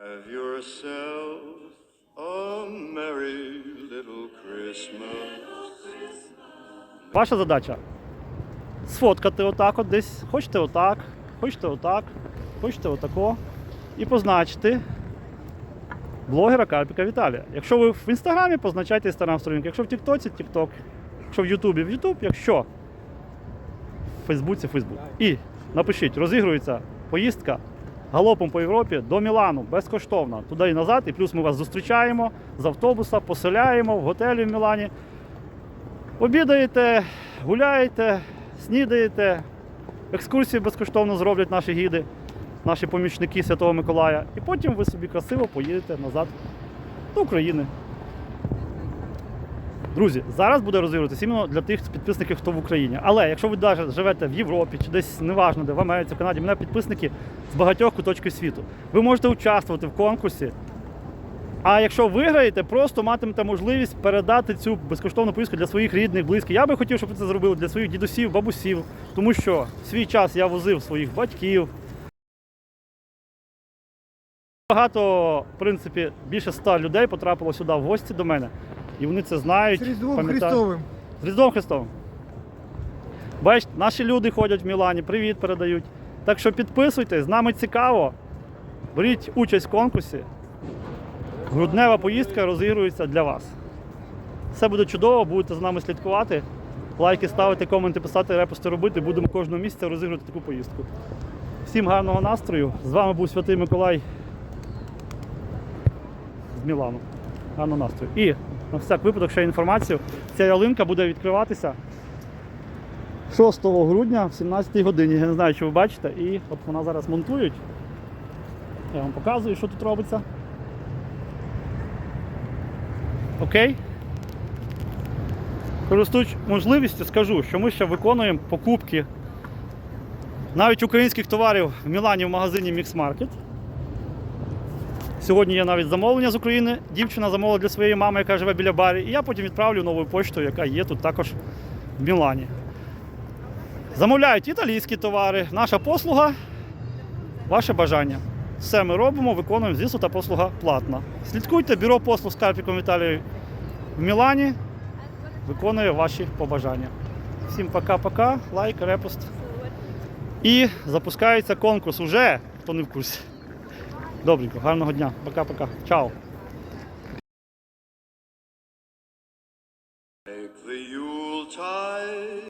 Have yourself a merry little Christmas. Ваша задача сфоткати отак от десь. Хочете отак, хочете отак, хочете отако. І позначити блогера Карпіка Віталія. Якщо ви в інстаграмі, позначайте інстаграм сторінку. Якщо в Тіктоці, Тікток. Якщо в Ютубі, в Ютуб, якщо в Фейсбуці, Фейсбук. І напишіть, розігрується поїздка галопом по Європі до Мілану безкоштовно. Туди і назад, і плюс ми вас зустрічаємо з автобуса, поселяємо в готелі в Мілані. Обідаєте, гуляєте, снідаєте, екскурсії безкоштовно зроблять наші гіди, наші помічники Святого Миколая. І потім ви собі красиво поїдете назад до України. Друзі, зараз буде розігруватися іменно для тих підписників, хто в Україні. Але якщо ви навіть живете в Європі чи десь неважно, де в Америці, в Канаді, в мене підписники з багатьох куточків світу. Ви можете участвувати в конкурсі. А якщо виграєте, просто матимете можливість передати цю безкоштовну поїздку для своїх рідних, близьких. Я би хотів, щоб ви це зробили для своїх дідусів, бабусів, тому що в свій час я возив своїх батьків. Багато, в принципі, більше ста людей потрапило сюди в гості до мене, і вони це знають. З Різдвом. Христовим. З Різдвом Христовим. Бачите, наші люди ходять в Мілані, привіт передають. Так що підписуйтесь, з нами цікаво. Беріть участь в конкурсі. Груднева поїздка розігрується для вас. Все буде чудово, будете з нами слідкувати. Лайки ставити, коменти писати, репости робити. Будемо кожного місяця розігрувати таку поїздку. Всім гарного настрою. З вами був Святий Миколай з Мілану. Гарного настрою. І на всяк випадок ще інформацію. Ця ялинка буде відкриватися 6 грудня в 17 годині. Я не знаю, чи ви бачите. І от вона зараз монтують. Я вам показую, що тут робиться. Окей? Користуючись можливістю, скажу, що ми ще виконуємо покупки навіть українських товарів в Мілані в магазині Mix Market. Сьогодні є навіть замовлення з України. Дівчина замовила для своєї мами, яка живе біля барі. І я потім відправлю новою поштою, яка є тут також в Мілані. Замовляють італійські товари. Наша послуга, ваше бажання. Все ми робимо, виконуємо, звісно, та послуга платна. Слідкуйте, бюро послуг з Карпіком в Мілані. Виконує ваші побажання. Всім пока-пока, лайк, репост. І запускається конкурс уже, хто не в курсі. Добренько, гарного дня. Пока-пока. Чао. Take the Yuletide.